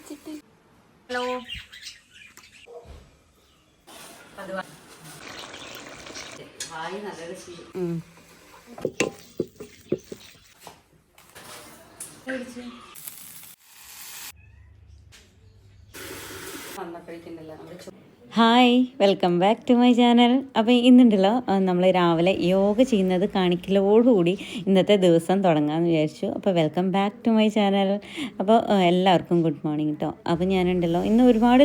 വെച്ചിട്ട് ഹലോ. വന്നപ്പോഴേക്കുണ്ടല്ലോ നമ്മുടെ ചോ- hi welcome back to my channel അപ്പോൾ ഇന്നുണ്ടല്ലോ നമ്മൾ രാവിലെ യോഗ ചെയ്യുന്നത് കാണിക്കലോടുകൂടി ഇന്നത്തെ ദിവസം തുടങ്ങാമെന്ന് വിചാരിച്ചു. അപ്പോൾ welcome back to my channel അപ്പോൾ എല്ലാവർക്കും ഗുഡ് മോർണിംഗ് കേട്ടോ അപ്പോൾ ഞാനുണ്ടല്ലോ ഇന്ന് ഒരുപാട്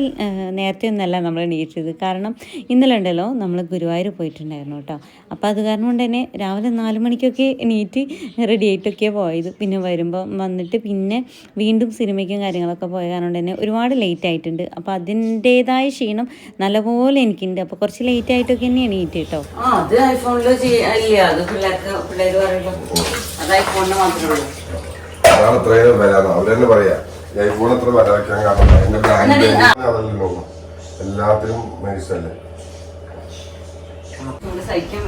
നേരത്തെ ഒന്നല്ല നമ്മൾ എണീറ്റത്. കാരണം ഇന്നലെ ഉണ്ടല്ലോ നമ്മൾ ഗുരുവായൂർ പോയിട്ടുണ്ടായിരുന്നു കേട്ടോ അപ്പോൾ അത് കാരണം കൊണ്ട് തന്നെ രാവിലെ നാല് മണിക്കൊക്കെ എണീറ്റ് റെഡി ആയിട്ടൊക്കെ പോയത്. പിന്നെ വരുമ്പോൾ വന്നിട്ട് പിന്നെ വീണ്ടും സിനിമയ്ക്കും കാര്യങ്ങളൊക്കെ പോയ കാരണം കൊണ്ട് തന്നെ ഒരുപാട് ലേറ്റ് ആയിട്ടുണ്ട്. അപ്പോൾ അതിന്റേതായ ക്ഷീണം നല്ലപോലെ എനിക്കുണ്ട്. അപ്പോൾ കുറച്ച് ലേറ്റ് ആയിട്ടൊക്കെ തന്നെ എണീറ്റ് കേട്ടോ ആ അത് ഇല്ല അത് പിള്ളേർക്ക് പിള്ളേര് പറയുള്ളൂ അത് ഐഫോണിന് മാത്രമേ ഉള്ളൂ. അതാണ് ഇത്രയും വരാന്ന്. അവരെന്നെ പറയാ ഐഫോൺ എത്ര വരാക്കാൻ കാരണം എന്റെ ബ്രാൻഡ് അതല്ലല്ലോ എല്ലാത്തിനും മേടിച്ചല്ലേ നമുക്ക് സഹിക്കാൻ.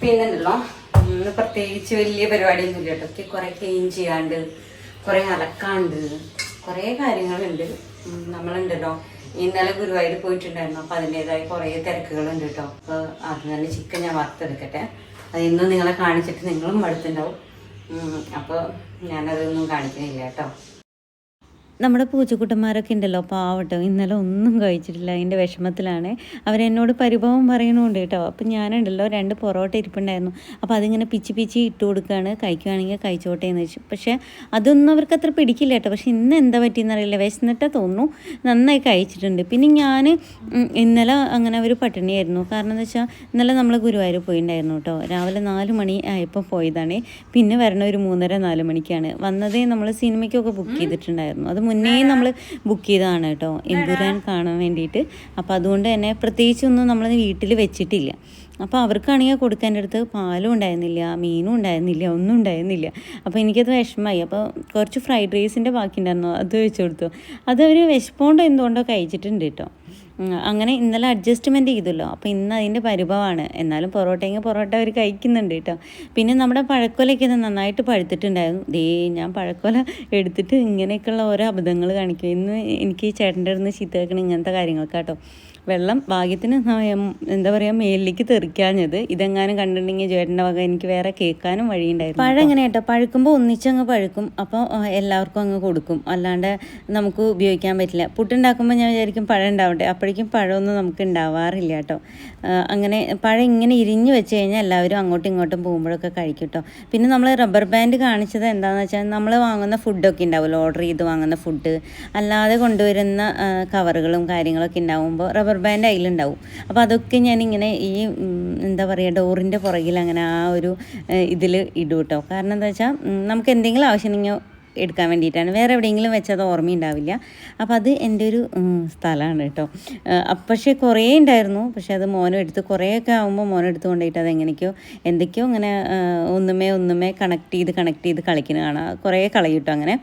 പിന്നുണ്ടല്ലോ ഇന്ന് പ്രത്യേകിച്ച് വലിയ പരിപാടിയൊന്നും ഇല്ല കേട്ടോ കുറെ ക്ലീൻ ചെയ്യാണ്ട് കുറെ അലക്കാണ്ട്. കുറെ കാര്യങ്ങളുണ്ട്. നമ്മളുണ്ടല്ലോ. ഇന്നലെ ഗുരുവായൂർ പോയിട്ടുണ്ടായിരുന്നു. അപ്പൊ അതിന്റെതായ കുറേ തിരക്കുകളുണ്ട് കേട്ടോ. അപ്പോൾ അത് തന്നെ ചിക്കൻ ഞാൻ വറുത്തെടുക്കട്ടെ. അത് ഇന്നും നിങ്ങളെ കാണിച്ചിട്ട് നിങ്ങളും മടുത്തുണ്ടാവും. അപ്പോൾ അപ്പൊ ഞാനതൊന്നും കാണിക്കുന്നില്ല കേട്ടോ. നമ്മുടെ പൂച്ചക്കുട്ടന്മാരൊക്കെ ഉണ്ടല്ലോ പാവട്ടോ ഇന്നലെ ഒന്നും കഴിച്ചിട്ടില്ല അതിന്റെ വിഷമത്തിലാണ്. അവരെന്നോട് പരിഭവം പറയണുണ്ട് കേട്ടോ. അപ്പം ഞാനുണ്ടല്ലോ രണ്ട് പൊറോട്ട ഇരിപ്പുണ്ടായിരുന്നു. അപ്പോൾ അതിങ്ങനെ പിച്ചി പിച്ചി ഇട്ട് കൊടുക്കുകയാണ് കഴിക്കുകയാണെങ്കിൽ കഴിച്ചോട്ടെ എന്ന് വെച്ചു. പക്ഷേ അതൊന്നും അവർക്ക് അത്ര പിടിക്കില്ല കേട്ടോ. പക്ഷേ ഇന്ന് എന്താ പറ്റിയെന്നറിയില്ല വിശന്നിട്ടാ തോന്നുന്നു നന്നായി കഴിച്ചിട്ടുണ്ട്. പിന്നെ ഞാൻ ഇന്നലെ അങ്ങനെ ഒരു പട്ടിണിയായിരുന്നു. കാരണം എന്ന് വെച്ചാൽ ഇന്നലെ നമ്മൾ ഗുരുവായൂർ പോയിണ്ടായിരുന്നു കേട്ടോ. രാവിലെ നാല് മണി ആയപ്പോൾ പോയതാണ്. പിന്നെ വരണ ഒരു മൂന്നര നാല് മണിക്കാണ്. വന്നതേ നമ്മൾ സിനിമയ്ക്കൊക്കെ ബുക്ക് ചെയ്തിട്ടുണ്ടായിരുന്നു. അത് മുന്നേ നമ്മൾ ബുക്ക് ചെയ്തതാണ് കേട്ടോ. എമ്പുരാൻ കാണാൻ വേണ്ടിയിട്ട്. അപ്പോൾ അതുകൊണ്ട് തന്നെ പ്രത്യേകിച്ചൊന്നും നമ്മൾ വീട്ടിൽ വെച്ചിട്ടില്ല. അപ്പോൾ അവർക്കാണെങ്കിൽ കൊടുക്കേണ്ട അടുത്ത് പാലും ഉണ്ടായിരുന്നില്ല മീനും ഉണ്ടായിരുന്നില്ല ഒന്നും ഉണ്ടായിരുന്നില്ല. അപ്പോൾ എനിക്കത് വിഷമമായി. അപ്പോൾ കുറച്ച് ഫ്രൈഡ് റൈസിന്റെ ബാക്കി ഉണ്ടായിരുന്നു അത് വെച്ച് കൊടുത്തു. അത് അവർ വിശപ്പോണ്ടോ എന്തുകൊണ്ടോ കഴിച്ചിട്ടുണ്ട് കേട്ടോ. അങ്ങനെ ഇന്നലെ അഡ്ജസ്റ്റ്മെന്റ് ചെയ്തല്ലോ. അപ്പോൾ ഇന്ന് അതിന്റെ പരിഭവമാണ്. എന്നാലും പൊറോട്ടയെങ്കിൽ പൊറോട്ട അവർ കഴിക്കുന്നുണ്ട് കേട്ടോ. പിന്നെ നമ്മുടെ പഴക്കൊലയ്ക്ക് ഇത് നന്നായിട്ട് പഴുത്തിട്ടുണ്ടായിരുന്നു. ദേ ഞാൻ പഴക്കൊല എടുത്തിട്ട് ഇങ്ങനെയൊക്കെയുള്ള ഓരോ അബദ്ധങ്ങൾ കാണിക്കും. ഇന്ന് എനിക്ക് ചേട്ടന്റെ അടുത്ത് ചീത്ത കേൾക്കണം ഇങ്ങനത്തെ കാര്യങ്ങൾക്ക് കേട്ടോ വെള്ളം ഭാഗ്യത്തിന് എന്താ പറയുക മേലിലേക്ക് തെറിക്കാഞ്ഞത്. ഇതെങ്ങാനും കണ്ടിട്ടുണ്ടെങ്കിൽ ചേട്ടന്റെ വക എനിക്ക് വേറെ കേൾക്കാനും വഴിയുണ്ടായിരുന്നു പഴം എങ്ങനെ കേട്ടോ പഴുക്കുമ്പോൾ ഒന്നിച്ചങ്ങ് പഴുക്കും. അപ്പോൾ എല്ലാവർക്കും അങ്ങ് കൊടുക്കും. അല്ലാണ്ട് നമുക്ക് ഉപയോഗിക്കാൻ പറ്റില്ല. പുട്ടുണ്ടാക്കുമ്പോൾ ഞാൻ വിചാരിക്കും പഴം ഉണ്ടാവട്ടെ. അപ്പോഴേക്കും പഴമൊന്നും നമുക്ക് ഉണ്ടാവാറില്ല കേട്ടോ. അങ്ങനെ പഴം ഇങ്ങനെ ഇരിഞ്ഞ് വെച്ച് കഴിഞ്ഞാൽ എല്ലാവരും അങ്ങോട്ടും ഇങ്ങോട്ടും പോകുമ്പോഴൊക്കെ കഴിക്കും കേട്ടോ. പിന്നെ നമ്മൾ റബ്ബർ ബാൻഡ് കാണിച്ചത് എന്താണെന്ന് വെച്ചാൽ നമ്മൾ വാങ്ങുന്ന ഫുഡൊക്കെ ഉണ്ടാവുമല്ലോ. ഓർഡർ ചെയ്ത് വാങ്ങുന്ന ഫുഡ്. അല്ലാതെ കൊണ്ടുവരുന്ന കവറുകളും കാര്യങ്ങളൊക്കെ ഉണ്ടാവുമ്പോൾ റബ്ബർ ബാൻഡ് അതിലുണ്ടാവും. അപ്പോൾ അതൊക്കെ ഞാനിങ്ങനെ ഈ എന്താ പറയുക ഡോറിന്റെ പുറകിൽ അങ്ങനെ ആ ഒരു ഇതിൽ ഇടും കേട്ടോ കാരണം എന്താ വെച്ചാൽ നമുക്ക് എന്തെങ്കിലും ആവശ്യമുണ്ടെങ്കിൽ എടുക്കാൻ വേണ്ടിയിട്ടാണ്. വേറെ എവിടെയെങ്കിലും വെച്ചത് ഓർമ്മയുണ്ടാവില്ല. അപ്പോൾ അത് എന്റെ ഒരു സ്ഥലമാണ് കേട്ടോ. പക്ഷേ കുറേ ഉണ്ടായിരുന്നു. പക്ഷേ അത് മോനും എടുത്ത് കുറേയൊക്കെ ആകുമ്പോൾ മോനും എടുത്ത് കൊണ്ടുപോയിട്ട് അത് എങ്ങനെയൊക്കെയോ എന്തൊക്കെയോ അങ്ങനെ ഒന്നുമേ ഒന്നുമേ കണക്ട് ചെയ്ത് കണക്ട് ചെയ്ത് കളിക്കുന്ന കാണാം കുറേ കളയും കേട്ടോ അങ്ങനെ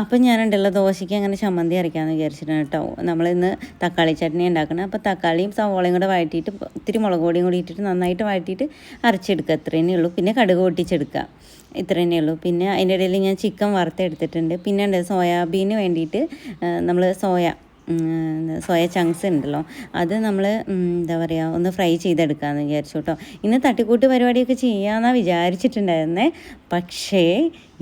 അപ്പം ഞാനുണ്ടല്ലോ ദോശയ്ക്ക് അങ്ങനെ ചമ്മന്തി അരയ്ക്കാമെന്ന് വിചാരിച്ചിട്ടാണ് കേട്ടോ. നമ്മളിന്ന് തക്കാളി ചട്നി ഉണ്ടാക്കണം. അപ്പോൾ തക്കാളിയും സവോളയും കൂടെ വഴറ്റിയിട്ട് ഒത്തിരി മുളക് പൊടിയും കൂടി ഇട്ടിട്ട് നന്നായിട്ട് വഴറ്റിയിട്ട് അരച്ചെടുക്കുക അത്രയേ ഉള്ളൂ. പിന്നെ കടുക് പൊട്ടിച്ചെടുക്കുക ഇത്ര തന്നെ ഉള്ളൂ. പിന്നെ അതിന്റെ ഇടയിൽ ഞാൻ ചിക്കൻ വറുത്തെടുത്തിട്ടുണ്ട്. പിന്നെ ഉണ്ട് സോയാബീന് വേണ്ടിയിട്ട് നമ്മൾ സോയ സോയ ചങ്ക്സ് ഉണ്ടല്ലോ. അത് നമ്മൾ എന്താ പറയുക ഒന്ന് ഫ്രൈ ചെയ്തെടുക്കാമെന്ന് വിചാരിച്ചു കേട്ടോ ഇന്ന് തട്ടിക്കൂട്ട് പരിപാടിയൊക്കെ ചെയ്യാമെന്നാണ് വിചാരിച്ചിട്ടുണ്ടായിരുന്നേ. പക്ഷേ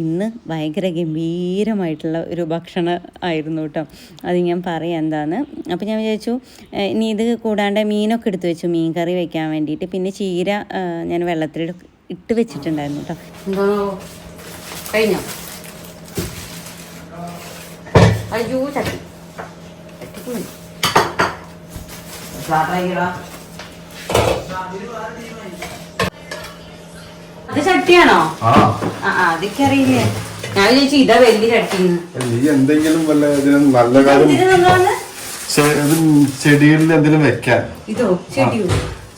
ഇന്ന് ഭയങ്കര ഗംഭീരമായിട്ടുള്ള ഒരു ഭക്ഷണം ആയിരുന്നു കേട്ടോ അത് ഞാൻ പറയാം എന്താന്ന്. അപ്പോൾ ഞാൻ വിചാരിച്ചു ഇനി ഇത് കൂടാണ്ട് മീനൊക്കെ എടുത്തു വെച്ചു. മീൻ കറി വെക്കാൻ വേണ്ടിയിട്ട്. പിന്നെ ചീര ഞാൻ വെള്ളത്തിൽ ഇട്ട് വെച്ചിട്ടുണ്ടായിരുന്നു കേട്ടോ കഴിഞ്ഞോ? അയ്യോ ചട്ടി. അത് ചട്ടിയാണോ? ആ. ഞാൻ വിചാരിച്ചു ഇതാ വലിയ ചട്ടിന്ന്. നീ എന്തെങ്കിലും വല്ല നല്ല കാര്യം ചെടികളിൽ എന്തെങ്കിലും വെക്കാൻ. ഇതോ ചെടിയോ?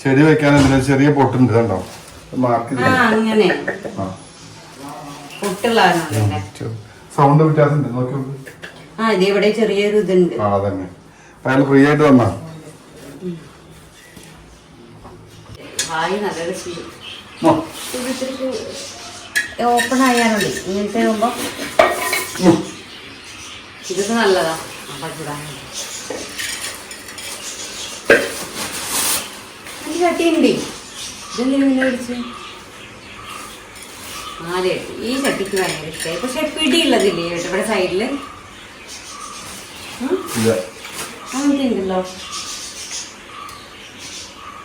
ചെടി വെക്കാൻ എന്തെങ്കിലും ചെറിയ പൊട്ടുണ്ട് കണ്ടോ? മാർക്ക് ആ അങ്ങനെ. പൊട്ടുള്ളതാണല്ലേ സൗണ്ട് വ്യത്യാസം ഉണ്ട് നോക്കി. ആ ഇത് ഇവിടെ ചെറിയൊരു ഇതുണ്ട്. ആ അതന്നെ. അയാൾ ഫ്രീ ആയിട്ട് വന്നാ? ഹായ് നല്ലൊരു ഓപ്പൺ ആയാലുണ്ട് ഇങ്ങനത്തെ ആകുമ്പോ ഇതൊക്കെ നല്ലതാ. അപ്പം ഉണ്ട് പിന്നെ പിടിച്ച് അതെ ഈ ചട്ടിക്ക് ഭയങ്കര ഇഷ്ടമായി പക്ഷെ പിടിയുള്ളതില്ലേ കേട്ടോ? ഇവിടെ സൈഡിൽ അങ്ങനത്തെ ഉണ്ടല്ലോ?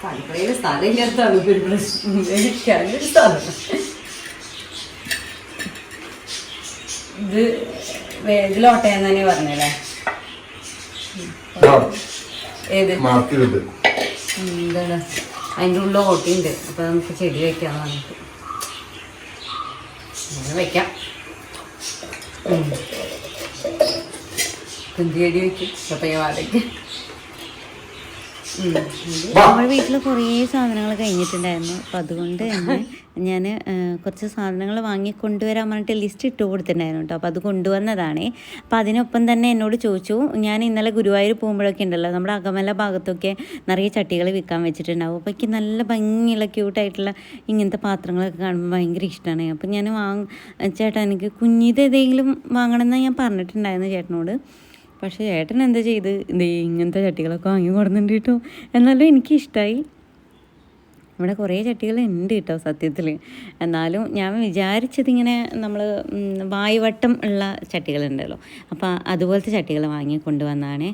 അടുക്കളയിൽ സ്ഥലം ഇല്ലാത്തതാണ് ഒരു പ്രശ്നം എനിക്കതൊരു സ്ഥലം ഇത് ഇതിലോട്ടയെന്ന് തന്നെ പറഞ്ഞല്ലേ ഏത്? എന്താണ് അതിന്റെ ഉള്ളിൽ ഓട്ടിയുണ്ട്. അപ്പോൾ നമുക്ക് ചെടി വെക്കാം പറഞ്ഞിട്ട്. അങ്ങനെ വെക്കാം. ഉം. ചെടി വയ്ക്കും വെക്കും പപ്പയ്യവാടയ്ക്ക് നമ്മുടെ വീട്ടിൽ കുറേ സാധനങ്ങൾ കഴിഞ്ഞിട്ടുണ്ടായിരുന്നു. അപ്പം അതുകൊണ്ട് തന്നെ ഞാൻ കുറച്ച് സാധനങ്ങൾ വാങ്ങി കൊണ്ടുവരാൻ പറഞ്ഞിട്ട് ലിസ്റ്റ് ഇട്ട് കൊടുത്തിട്ടുണ്ടായിരുന്നു കേട്ടോ അപ്പോൾ അത് കൊണ്ടുവന്നതാണേ. അപ്പോൾ അതിനൊപ്പം തന്നെ എന്നോട് ചോദിച്ചു ഞാൻ ഇന്നലെ ഗുരുവായൂർ പോകുമ്പോഴൊക്കെ ഉണ്ടല്ലോ നമ്മുടെ അകമല ഭാഗത്തൊക്കെ നിറയെ ചട്ടികൾ വിൽക്കാൻ വെച്ചിട്ടുണ്ടാവും. അപ്പോൾ എനിക്ക് നല്ല ഭംഗിയുള്ള ക്യൂട്ടായിട്ടുള്ള ഇങ്ങനത്തെ പാത്രങ്ങളൊക്കെ കാണുമ്പോൾ ഭയങ്കര ഇഷ്ടമാണ് അപ്പോൾ ഞാൻ വാങ്ങ ചേട്ടാ എനിക്ക് കുഞ്ഞിത് ഏതെങ്കിലും വാങ്ങണമെന്ന് ഞാൻ പറഞ്ഞിട്ടുണ്ടായിരുന്നു ചേട്ടനോട്. പക്ഷേ ഏട്ടൻ എന്താ ചെയ്ത്? ഇതേ ഇങ്ങനത്തെ ചട്ടികളൊക്കെ വാങ്ങി കൊടുക്കുന്നുണ്ട് കേട്ടോ. എന്നാലും എനിക്കിഷ്ടമായി ഇവിടെ കുറേ ചട്ടികൾ ഉണ്ട് കേട്ടോ സത്യത്തിൽ എന്നാലും ഞാൻ വിചാരിച്ചത് ഇങ്ങനെ നമ്മൾ വായുവട്ടം ഉള്ള ചട്ടികളുണ്ടല്ലോ. അപ്പോൾ അതുപോലത്തെ ചട്ടികൾ വാങ്ങി കൊണ്ടുവന്നാണ്.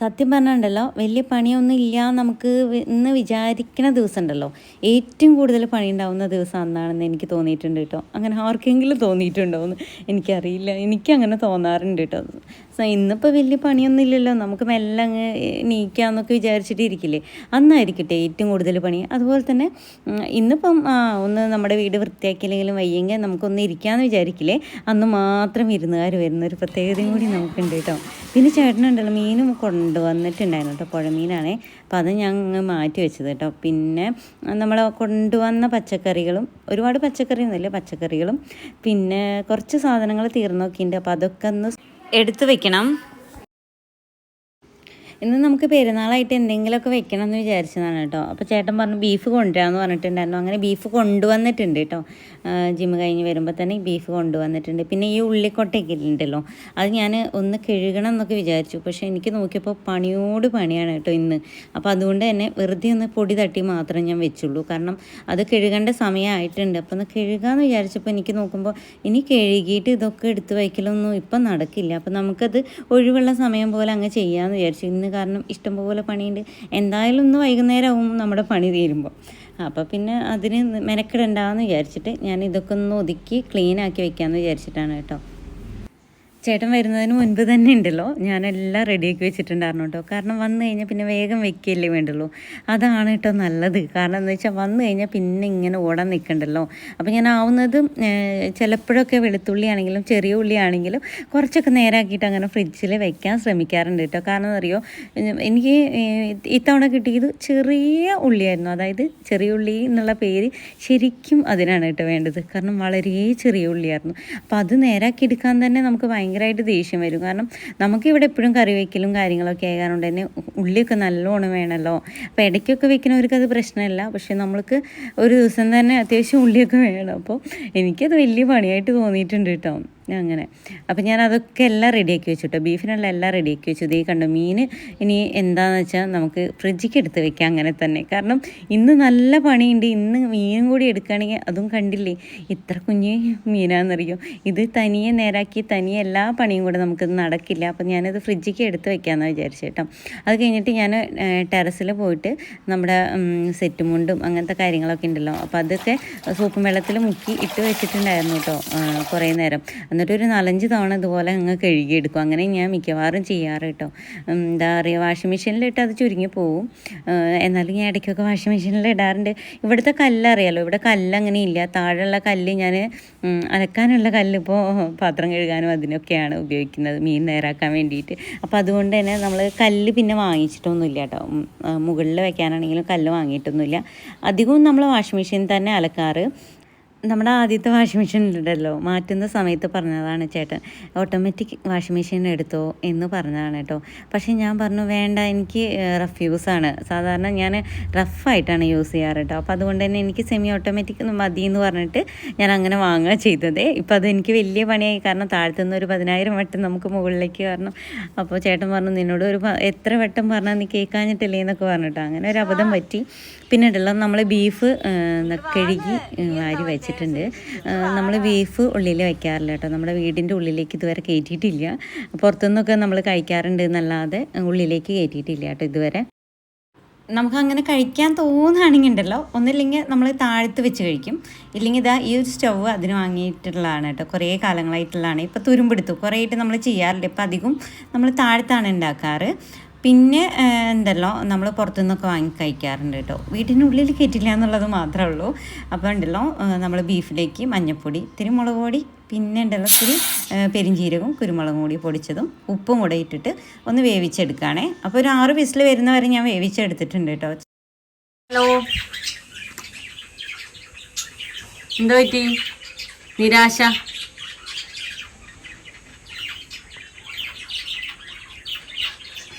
സത്യം പറഞ്ഞിട്ടുണ്ടല്ലോ വലിയ പണിയൊന്നും ഇല്ല നമുക്ക് ഇന്ന് വിചാരിക്കുന്ന ദിവസം ഉണ്ടല്ലോ ഏറ്റവും കൂടുതൽ പണി ഉണ്ടാവുന്ന ദിവസം അന്നാണെന്ന് എനിക്ക് തോന്നിയിട്ടുണ്ട് കേട്ടോ. അങ്ങനെ ആർക്കെങ്കിലും തോന്നിയിട്ടുണ്ടോ എന്ന് എനിക്കറിയില്ല. എനിക്കങ്ങനെ തോന്നാറുണ്ട് കേട്ടോ. ഇന്നിപ്പോൾ വലിയ പണിയൊന്നും ഇല്ലല്ലോ നമുക്ക് മെല്ലെ അങ്ങ് നീക്കാമെന്നൊക്കെ വിചാരിച്ചിട്ട് ഇരിക്കില്ലേ? അന്നായിരിക്കട്ടെ ഏറ്റവും കൂടുതൽ പണി. അതുപോലെ തന്നെ ഇന്നിപ്പം ഒന്ന് നമ്മുടെ വീട് വൃത്തിയാക്കിയില്ലെങ്കിലും വയ്യെങ്കിൽ നമുക്കൊന്ന് ഇരിക്കാമെന്ന് വിചാരിക്കില്ലേ? അന്ന് മാത്രം വിരുന്നുകാർ വരുന്ന ഒരു പ്രത്യേകതയും കൂടി നമുക്കുണ്ട് കേട്ടോ. പിന്നെ ചേട്ടനുണ്ടല്ലോ മീനും കൊണ്ടുവന്നിട്ടുണ്ടായിരുന്നു കേട്ടോ പുഴമീനാണേ. അപ്പം അത് ഞാൻ അങ്ങ് മാറ്റി വെച്ചത് കേട്ടോ. പിന്നെ നമ്മൾ കൊണ്ടുവന്ന പച്ചക്കറികളും ഒരുപാട് പച്ചക്കറി ഒന്നുമില്ല പച്ചക്കറികളും. പിന്നെ കുറച്ച് സാധനങ്ങൾ തീർന്നൊക്കെയുണ്ട്. അപ്പോൾ അതൊക്കെ ഒന്ന് എടുത്തു വെക്കണം. ഇന്ന് നമുക്ക് പെരുന്നാളായിട്ട് എന്തെങ്കിലുമൊക്കെ വെക്കണം എന്ന് വിചാരിച്ചതാണ് കേട്ടോ. അപ്പോൾ ചേട്ടൻ പറഞ്ഞു ബീഫ് കൊണ്ടുവരാമെന്ന് പറഞ്ഞിട്ടുണ്ടായിരുന്നു. അങ്ങനെ ബീഫ് കൊണ്ടുവന്നിട്ടുണ്ട് കേട്ടോ. ജിമ്മ് കഴിഞ്ഞ് വരുമ്പോൾ തന്നെ ഈ ബീഫ് കൊണ്ടുവന്നിട്ടുണ്ട്. പിന്നെ ഈ ഉള്ളിക്കൊട്ടയൊക്കെ ഉണ്ടല്ലോ അത് ഞാൻ ഒന്ന് കഴുകണം എന്നൊക്കെ വിചാരിച്ചു. പക്ഷേ എനിക്ക് നോക്കിയപ്പോൾ പണിയോട് പണിയാണ് കേട്ടോ ഇന്ന്. അപ്പോൾ അതുകൊണ്ട് തന്നെ വെറുതെ ഒന്ന് പൊടി തട്ടി മാത്രമേ ഞാൻ വെച്ചുള്ളൂ. കാരണം അത് കഴുകേണ്ട സമയമായിട്ടുണ്ട് അപ്പോൾ ഒന്ന് കഴുകാമെന്ന് വിചാരിച്ചപ്പോൾ എനിക്ക് നോക്കുമ്പോൾ ഇനി കഴുകിയിട്ട് ഇതൊക്കെ എടുത്ത് വയ്ക്കലൊന്നും ഇപ്പം നടക്കില്ല. അപ്പോൾ നമുക്കത് ഒഴിവുള്ള സമയം പോലെ അങ്ങ് ചെയ്യാമെന്ന് വിചാരിച്ചു. ഇന്ന് കാരണം ഇഷ്ടംപോലെ പണിയുണ്ട്. എന്തായാലും ഒന്ന് വൈകുന്നേരമാവും നമ്മുടെ പണി തീരുമ്പോൾ അപ്പോൾ പിന്നെ അതിന് മെനക്കെടണ്ടാന്ന് വിചാരിച്ചിട്ട് ഞാൻ ഇതൊക്കെ ഒന്ന് ഒതുക്കി ക്ലീൻ ആക്കി വെക്കാമെന്ന് വിചാരിച്ചിട്ടാണ് കേട്ടോ. ചേട്ടൻ വരുന്നതിന് മുൻപ് തന്നെ ഉണ്ടല്ലോ. ഞാനെല്ലാം റെഡിയാക്കി വെച്ചിട്ടുണ്ടായിരുന്നു കേട്ടോ. കാരണം വന്നു കഴിഞ്ഞാൽ പിന്നെ വേഗം വെക്കുകയല്ലേ വേണ്ടുള്ളൂ. അതാണ് കേട്ടോ നല്ലത്. കാരണം എന്താ വെച്ചാൽ വന്നു കഴിഞ്ഞാൽ പിന്നെ ഇങ്ങനെ ഓടാൻ നിൽക്കണ്ടല്ലോ. അപ്പോൾ ഞാൻ ആവുന്നതും ചിലപ്പോഴൊക്കെ വെളുത്തുള്ളി ആണെങ്കിലും ചെറിയ ഉള്ളി ആണെങ്കിലും കുറച്ചൊക്കെ നേരാക്കിയിട്ട് അങ്ങനെ ഫ്രിഡ്ജിൽ വെക്കാൻ ശ്രമിക്കാറുണ്ട് കേട്ടോ. കാരണം അറിയോ എനിക്ക് ഇത്തവണ കിട്ടിയത് ചെറിയ ഉള്ളിയായിരുന്നു. അതായത് ചെറിയ ഉള്ളി എന്നുള്ള പേര് ശരിക്കും അതിനാണ് കേട്ടോ വേണ്ടത്. കാരണം വളരെ ചെറിയ ഉള്ളിയായിരുന്നു. അപ്പോൾ അത് നേരാക്കി എടുക്കാൻ തന്നെ നമുക്ക് ഭയങ്കരമായിട്ട് ദേഷ്യം വരും. കാരണം നമുക്കിവിടെ എപ്പോഴും കറി വയ്ക്കലും കാര്യങ്ങളൊക്കെ ആയതുകൊണ്ട് തന്നെ ഉള്ളിയൊക്കെ നല്ലോണം വേണമല്ലോ. അപ്പോൾ ഇടയ്ക്കൊക്കെ വെക്കുന്നവർക്ക് അത് പ്രശ്നമില്ല. പക്ഷേ നമ്മൾക്ക് ഒരു ദിവസം തന്നെ അത്യാവശ്യം ഉള്ളിയൊക്കെ വേണം. അപ്പോൾ എനിക്കത് വലിയ പണിയായിട്ട് തോന്നിയിട്ടുണ്ട് കേട്ടോ. അങ്ങനെ. അപ്പോൾ ഞാൻ അതൊക്കെ എല്ലാം റെഡിയാക്കി വെച്ചു കേട്ടോ ബീഫിനുള്ള എല്ലാം റെഡിയാക്കി വെച്ചു. ഇതേ കണ്ടു മീൻ ഇനി എന്താണെന്ന് വെച്ചാൽ നമുക്ക് ഫ്രിഡ്ജിക്ക് എടുത്ത് വെക്കാം അങ്ങനെ തന്നെ. കാരണം ഇന്ന് നല്ല പണിയുണ്ട്. ഇന്ന് മീനും കൂടി എടുക്കുകയാണെങ്കിൽ അതും കണ്ടില്ലേ? ഇത്ര കുഞ്ഞ് മീനാണെന്നറിയോ ഇത് തനിയെ നേരാക്കി തനിയെ എല്ലാ പണിയും കൂടെ നമുക്ക് നടക്കില്ല. അപ്പം ഞാനത് ഫ്രിഡ്ജിക്ക് എടുത്ത് വെക്കാമെന്ന് വിചാരിച്ചു കേട്ടോ അത് കഴിഞ്ഞിട്ട് ഞാൻ ടെറസിൽ പോയിട്ട് നമ്മുടെ സെറ്റ് മുണ്ടും അങ്ങനത്തെ കാര്യങ്ങളൊക്കെ ഉണ്ടല്ലോ. അപ്പോൾ അതൊക്കെ സൂപ്പും വെള്ളത്തിൽ മുക്കി ഇട്ട് വെച്ചിട്ടുണ്ടായിരുന്നു കേട്ടോ കുറേ നേരം. എന്നിട്ട് ഒരു നാലഞ്ച് തവണ ഇതുപോലെ അങ്ങ് കഴുകിയെടുക്കും. അങ്ങനെ ഞാൻ മിക്കവാറും ചെയ്യാറ് കേട്ടോ. എന്താ പറയുക വാഷിംഗ് മെഷീനിലിട്ട് അത് ചുരുങ്ങി പോവും. എന്നാലും ഞാൻ ഇടയ്ക്കൊക്കെ വാഷിംഗ് മെഷീനിൽ ഇടാറുണ്ട്. ഇവിടുത്തെ കല്ലറിയാലോ ഇവിടെ കല്ല് അങ്ങനെ ഇല്ല. താഴെയുള്ള കല്ല് ഞാൻ അലക്കാനുള്ള കല്ല് ഇപ്പോൾ പാത്രം കഴുകാനും അതിനൊക്കെയാണ് ഉപയോഗിക്കുന്നത് മീൻ നേരാക്കാൻ വേണ്ടിയിട്ട്. അപ്പോൾ അതുകൊണ്ട് തന്നെ നമ്മൾ കല്ല് പിന്നെ വാങ്ങിച്ചിട്ടൊന്നുമില്ല കേട്ടോ. മുകളിൽ വെക്കാനാണെങ്കിലും കല്ല് വാങ്ങിയിട്ടൊന്നുമില്ല. അധികവും നമ്മൾ വാഷിംഗ് മെഷീൻ തന്നെ അലക്കാറ്. നമ്മുടെ ആദ്യത്തെ വാഷിംഗ് മെഷീൻ ഉണ്ടല്ലോ മാറ്റുന്ന സമയത്ത് പറഞ്ഞതാണ് ചേട്ടൻ ഓട്ടോമാറ്റിക് വാഷിംഗ് മെഷീൻ എടുത്തോ? എന്ന് പറഞ്ഞതാണ് കേട്ടോ. പക്ഷേ ഞാൻ പറഞ്ഞു വേണ്ട എനിക്ക് റഫ് യൂസാണ് സാധാരണ ഞാൻ റഫായിട്ടാണ് യൂസ് ചെയ്യാറ് കേട്ടോ. അപ്പോൾ അതുകൊണ്ട് തന്നെ എനിക്ക് സെമി ഓട്ടോമാറ്റിക് മതി എന്ന് പറഞ്ഞിട്ട് ഞാൻ അങ്ങനെ വാങ്ങുക ചെയ്തത്. ഇപ്പോൾ അത് എനിക്ക് വലിയ പണിയായി. കാരണം താഴത്തുനിന്ന് ഒരു പതിനായിരം വട്ടം നമുക്ക് മുകളിലേക്ക് കാരണം അപ്പോൾ ചേട്ടൻ പറഞ്ഞു നിന്നോട് ഒരു എത്ര വട്ടം പറഞ്ഞാൽ നീ കേൾക്കാഞ്ഞിട്ടില്ലേ? എന്നൊക്കെ പറഞ്ഞിട്ടോ അങ്ങനെ ഒരു അബദ്ധം പറ്റി. പിന്നെ ഉണ്ടല്ലോ നമ്മൾ ബീഫ് കഴുകി വാരി വാരി വെച്ചിട്ടുണ്ട്. നമ്മൾ ബീഫ് ഉള്ളിൽ വെക്കാറില്ല കേട്ടോ. നമ്മുടെ വീടിന്റെ ഉള്ളിലേക്ക് ഇതുവരെ കയറ്റിയിട്ടില്ല പുറത്തുനിന്നൊക്കെ നമ്മൾ കഴിക്കാറുണ്ട് എന്നല്ലാതെ ഉള്ളിലേക്ക് കയറ്റിയിട്ടില്ല കേട്ടോ ഇതുവരെ. നമുക്ക് അങ്ങനെ കഴിക്കാൻ തോന്നുകയാണെങ്കിൽ ഉണ്ടല്ലോ ഒന്നില്ലെങ്കിൽ നമ്മൾ താഴ്ത്ത് വെച്ച് കഴിക്കും. ഇല്ലെങ്കിൽ ഇതാ ഈ ഒരു സ്റ്റവ് അതിന് വാങ്ങിയിട്ടുള്ളതാണ് കേട്ടോ. കുറേ കാലങ്ങളായിട്ടുള്ളതാണ്. ഇപ്പോൾ തുരുമ്പെടുത്തു. കുറേ ആയിട്ട് നമ്മൾ ചെയ്യാറില്ല. ഇപ്പം അധികം നമ്മൾ താഴത്താണ് ഉണ്ടാക്കാറ്. പിന്നെ എന്തല്ലോ നമ്മൾ പുറത്തുനിന്നൊക്കെ വാങ്ങി കഴിക്കാറുണ്ട് കേട്ടോ. വീട്ടിനുള്ളിൽ കയറ്റില്ല എന്നുള്ളത് മാത്രമേ ഉള്ളൂ. അപ്പോൾ ഉണ്ടല്ലോ നമ്മൾ ബീഫിലേക്ക് മഞ്ഞൾപ്പൊടി ഇത്തിരി മുളക് പൊടി പിന്നെ ഉണ്ടല്ലോ ഇത്തിരി പെരിഞ്ചീരകവും കുരുമുളകും കൂടി പൊടിച്ചതും ഉപ്പും കൂടെ ഇട്ടിട്ട് ഒന്ന് വേവിച്ചെടുക്കുകയാണേ അപ്പോൾ ഒരു ആറ് വിസിൽ വരുന്നവരെ ഞാൻ വേവിച്ചെടുത്തിട്ടുണ്ട് കേട്ടോ. ഹലോ. എന്തോ പറ്റി നിരാശ?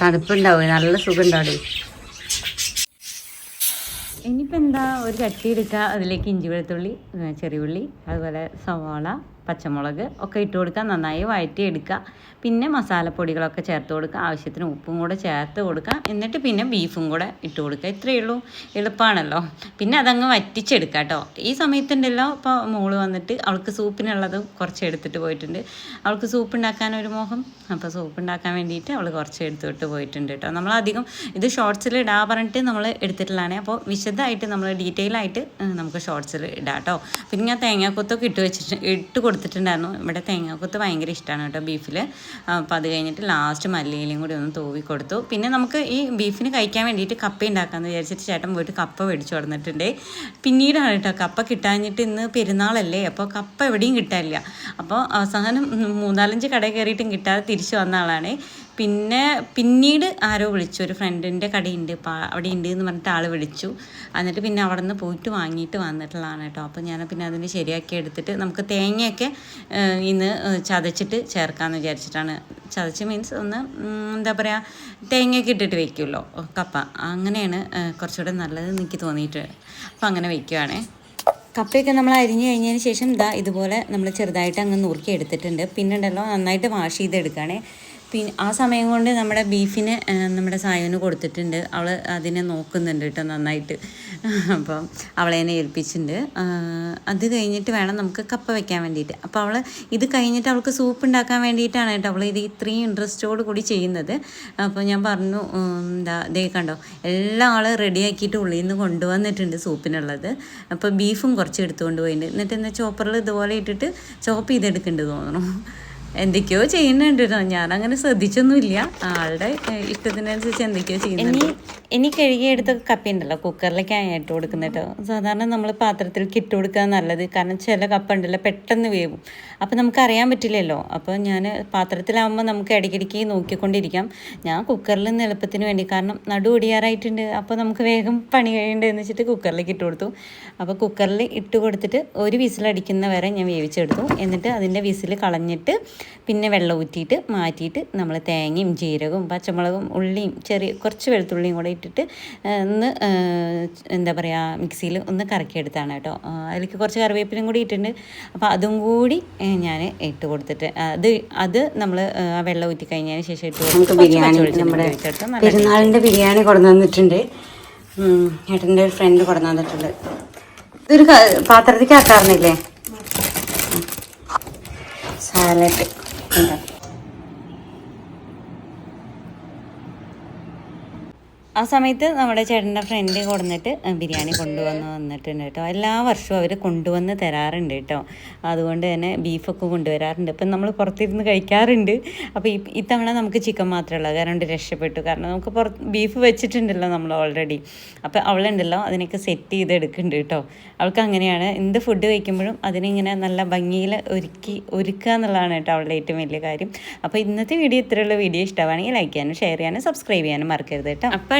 തണുപ്പുണ്ടാവും. നല്ല സുഖം ഉണ്ടാവും ഇനിയിപ്പോൾ എന്താ ഒരു ചട്ടി എടുക്കുക അതിലേക്ക് ഇഞ്ചി വെളുത്തുള്ളി ചെറിയുള്ളി അതുപോലെ സവാള പച്ചമുളക് ഒക്കെ ഇട്ട് കൊടുക്കുക നന്നായി വഴറ്റി എടുക്കുക പിന്നെ മസാലപ്പൊടികളൊക്കെ ചേർത്ത് കൊടുക്കുക. ആവശ്യത്തിന് ഉപ്പും കൂടെ ചേർത്ത് കൊടുക്കുക. എന്നിട്ട് പിന്നെ ബീഫും കൂടെ ഇട്ട് കൊടുക്കുക. ഇത്രയേ ഉള്ളൂ. എളുപ്പമാണല്ലോ പിന്നെ അതങ്ങ് വറ്റിച്ചെടുക്കുക കേട്ടോ. ഈ സമയത്തുണ്ടല്ലോ ഇപ്പോൾ മോൾ വന്നിട്ട് അവൾക്ക് സൂപ്പിനുള്ളത് കുറച്ച് എടുത്തിട്ട് പോയിട്ടുണ്ട്. അവൾക്ക് സൂപ്പ് ഉണ്ടാക്കാൻ ഒരു മോഹം. അപ്പോൾ സൂപ്പ് ഉണ്ടാക്കാൻ വേണ്ടിയിട്ട് അവൾ കുറച്ച് എടുത്തിട്ട് പോയിട്ടുണ്ട് കേട്ടോ. നമ്മളധികം ഇത് ഷോർട്സിൽ ഇടാ പറഞ്ഞിട്ട് നമ്മൾ എടുത്തിട്ടുള്ളതാണ്. അപ്പോൾ വിശദമായിട്ട് നമ്മൾ ഡീറ്റെയിൽ ആയിട്ട് നമുക്ക് ഷോർട്സിൽ ഇടാം കേട്ടോ. പിന്നെ ഞാൻ തേങ്ങാക്കൊത്തൊക്കെ ഇട്ട് വെച്ചിട്ട് ഇട്ട് കൊടുത്തിട്ടുണ്ടായിരുന്നു. ഇവിടെ തേങ്ങാക്കൊത്ത് ഭയങ്കര ഇഷ്ടമാണ് കേട്ടോ ബീഫിൽ അപ്പോൾ അത് കഴിഞ്ഞിട്ട് ലാസ്റ്റ് മല്ലിയിലും കൂടി ഒന്ന് തൂവി കൊടുത്തു. പിന്നെ നമുക്ക് ഈ ബീഫിന് കഴിക്കാൻ വേണ്ടിയിട്ട് കപ്പ ഉണ്ടാക്കാമെന്ന് വിചാരിച്ചിട്ട് ചേട്ടൻ പോയിട്ട് കപ്പ മേടിച്ചു കൊടുത്തിട്ടുണ്ട് പിന്നീടാണ് കേട്ടോ കപ്പ കിട്ടാഞ്ഞിട്ട് ഇന്ന് പെരുന്നാളല്ലേ അപ്പോൾ കപ്പ എവിടെയും കിട്ടാനില്ല. അപ്പോൾ അവസാനം മൂന്നാലഞ്ച് കട കയറിയിട്ടും കിട്ടാതെ തിരിച്ചു വന്ന ആളാണ്. പിന്നെ പിന്നീട് ആരോ വിളിച്ചു. ഒരു ഫ്രണ്ടിന്റെ കടയുണ്ട്. അവിടെ ഉണ്ട് എന്ന് പറഞ്ഞിട്ട് ആൾ വിളിച്ചു. എന്നിട്ട് പിന്നെ അവിടെ നിന്ന് പോയിട്ട് വാങ്ങിയിട്ട് വന്നിട്ടുള്ളതാണ് കേട്ടോ. അപ്പോൾ ഞാൻ പിന്നെ അതിന് ശരിയാക്കി എടുത്തിട്ട് നമുക്ക് തേങ്ങയൊക്കെ ഇന്ന് ചതച്ചിട്ട് ചേർക്കാമെന്ന് വിചാരിച്ചിട്ടാണ്. ചതച്ച് മീൻസ് ഒന്ന് എന്താ പറയുക തേങ്ങയൊക്കെ ഇട്ടിട്ട് വയ്ക്കുമല്ലോ കപ്പ. അങ്ങനെയാണ് കുറച്ചുകൂടെ നല്ലത് എനിക്ക് തോന്നിയിട്ട് അപ്പോൾ അങ്ങനെ വെക്കുവാണേ. കപ്പയൊക്കെ നമ്മൾ അരിഞ്ഞു കഴിഞ്ഞതിന് ശേഷം ഇതാ ഇതുപോലെ നമ്മൾ ചെറുതായിട്ട് അങ്ങ് നുറുക്കി എടുത്തിട്ടുണ്ട്. പിന്നെ ഉണ്ടല്ലോ നന്നായിട്ട് വാഷ് ചെയ്തെടുക്കുകയാണേ. പിന്നെ ആ സമയം കൊണ്ട് നമ്മുടെ ബീഫിന് നമ്മുടെ സായന് കൊടുത്തിട്ടുണ്ട്. അവൾ അതിനെ നോക്കുന്നുണ്ട് കേട്ടോ നന്നായിട്ട്. അപ്പം അവളെന്നെ ഏൽപ്പിച്ചിട്ടുണ്ട്. അത് കഴിഞ്ഞിട്ട് വേണം നമുക്ക് കപ്പ വെക്കാൻ വേണ്ടിയിട്ട്. അപ്പോൾ അവൾ ഇത് കഴിഞ്ഞിട്ട് അവൾക്ക് സൂപ്പ് ഉണ്ടാക്കാൻ വേണ്ടിയിട്ടാണ് കേട്ടോ അവൾ ഇത് ഇത്രയും ഇൻട്രസ്റ്റോട് കൂടി ചെയ്യുന്നത്. അപ്പോൾ ഞാൻ പറഞ്ഞു എന്താ ദേ കണ്ടോ എല്ലാം ആൾ റെഡിയാക്കിയിട്ട് ഉള്ളിൽ നിന്ന് കൊണ്ടുവന്നിട്ടുണ്ട് സൂപ്പിനുള്ളത്. അപ്പോൾ ബീഫും കുറച്ച് എടുത്തുകൊണ്ട് പോയിട്ടുണ്ട് എന്നിട്ട് എന്താ ചോപ്പറിൽ ഇതുപോലെ ഇട്ടിട്ട് ചോപ്പ് ചെയ്തെടുക്കുന്നുണ്ട് തോന്നുന്നു. എന്തൊക്കെയോ ചെയ്യുന്നുണ്ട് ഞാൻ അങ്ങനെ ശ്രദ്ധിച്ചൊന്നുമില്ല. ആളുടെ ഇഷ്ടത്തിനനുസരിച്ച് എന്തൊക്കെയോ ചെയ്യുന്നുണ്ട്. ഇനി കഴുകിയെടുത്ത കപ്പ ഉണ്ടല്ലോ കുക്കറിലേക്കാണ് ഇട്ട് കൊടുക്കുന്നത് കേട്ടോ സാധാരണ നമ്മൾ പാത്രത്തിൽ ഇട്ട് കൊടുക്കുക നല്ലത്. കാരണം ചില കപ്പ ഉണ്ടല്ലോ പെട്ടെന്ന് വേവും. അപ്പോൾ നമുക്ക് അറിയാൻ പറ്റില്ലല്ലോ. അപ്പോൾ ഞാൻ പാത്രത്തിലാവുമ്പോൾ നമുക്ക് ഇടയ്ക്കിടയ്ക്ക് നോക്കിക്കൊണ്ടിരിക്കാം. ഞാൻ കുക്കറിൽ നിന്ന് എളുപ്പത്തിന് വേണ്ടി. കാരണം നടു ഒടിയാറായിട്ടുണ്ട്. അപ്പോൾ നമുക്ക് വേഗം പണി കഴിയണ്ടേ എന്ന് വെച്ചിട്ട് കുക്കറിലേക്ക് ഇട്ട് കൊടുത്തു. അപ്പോൾ കുക്കറിൽ ഇട്ട് കൊടുത്തിട്ട് ഒരു വിസിലടിക്കുന്ന വരെ ഞാൻ വേവിച്ചെടുത്തു. എന്നിട്ട് അതിന്റെ വിസിൽ കളഞ്ഞിട്ട് പിന്നെ വെള്ളം ഊറ്റിയിട്ട് മാറ്റിയിട്ട് നമ്മൾ തേങ്ങയും ജീരകവും പച്ചമുളകും ഉള്ളിയും ചെറിയ കുറച്ച് വെളുത്തുള്ളിയും കൂടെ ഇട്ടിട്ട് ഒന്ന് എന്താ പറയുക മിക്സിയിൽ ഒന്ന് കറക്കിയെടുത്താണ് കേട്ടോ. അതിലേക്ക് കുറച്ച് കറിവേപ്പിലും കൂടി ഇട്ടിട്ടുണ്ട്. അപ്പോൾ അതും കൂടി ഞാൻ ഇട്ട് കൊടുത്തിട്ട് അത് അത് നമ്മൾ വെള്ളം ഊറ്റി കഴിഞ്ഞതിന് ശേഷം ഇട്ട് കൊടുത്തു ബിരിയാണി നമ്മുടെ പെരുന്നാളിന്റെ ബിരിയാണി കൊണ്ടു വന്നിട്ടുണ്ട്. ഏട്ടന്റെ ഒരു ഫ്രണ്ട് കൊണ്ടു വന്നിട്ടുണ്ട്. ഇതൊരു പാത്രത്തിൽ പാത്രത്തിലേക്ക് ആക്കാറുന്നില്ലേ സാലഡ് ഉണ്ടോ? ആ സമയത്ത് നമ്മുടെ ചേട്ടന്റെ ഫ്രണ്ട് കൊടുന്നിട്ട് ബിരിയാണി കൊണ്ടുവന്ന് വന്നിട്ടുണ്ട് കേട്ടോ. എല്ലാ വർഷവും അവർ കൊണ്ടുവന്ന് തരാറുണ്ട് കേട്ടോ. അതുകൊണ്ട് തന്നെ ബീഫൊക്കെ കൊണ്ടുവരാറുണ്ട്. ഇപ്പം നമ്മൾ പുറത്തിരുന്ന് കഴിക്കാറുണ്ട്. അപ്പോൾ ഈ ഇത്തവണ നമുക്ക് ചിക്കൻ മാത്രമേ ഉള്ളൂ. കാരണം രക്ഷപ്പെട്ടു. കാരണം നമുക്ക് പുറത്ത് ബീഫ് വെച്ചിട്ടുണ്ടല്ലോ നമ്മൾ ഓൾറെഡി അപ്പോൾ അവളുണ്ടല്ലോ അതിനൊക്കെ സെറ്റ് ചെയ്ത് എടുക്കുന്നുണ്ട് കേട്ടോ. അവൾക്ക് അങ്ങനെയാണ്. എന്ത് ഫുഡ് കഴിക്കുമ്പോഴും അതിനിങ്ങനെ നല്ല ഭംഗിയിൽ ഒരുക്കി ഒരുക്കുക എന്നുള്ളതാണ് കേട്ടോ അവളുടെ ഏറ്റവും വലിയ കാര്യം. അപ്പോൾ ഇന്നത്തെ വീഡിയോ ഇത്രയുള്ള വീഡിയോ ഇഷ്ടമാണെങ്കിൽ ലൈക്ക് ചെയ്യാനും ഷെയർ ചെയ്യാനും സബ്സ്ക്രൈബ് ചെയ്യാനും മറക്കരുത് കേട്ടോ. അപ്പോൾ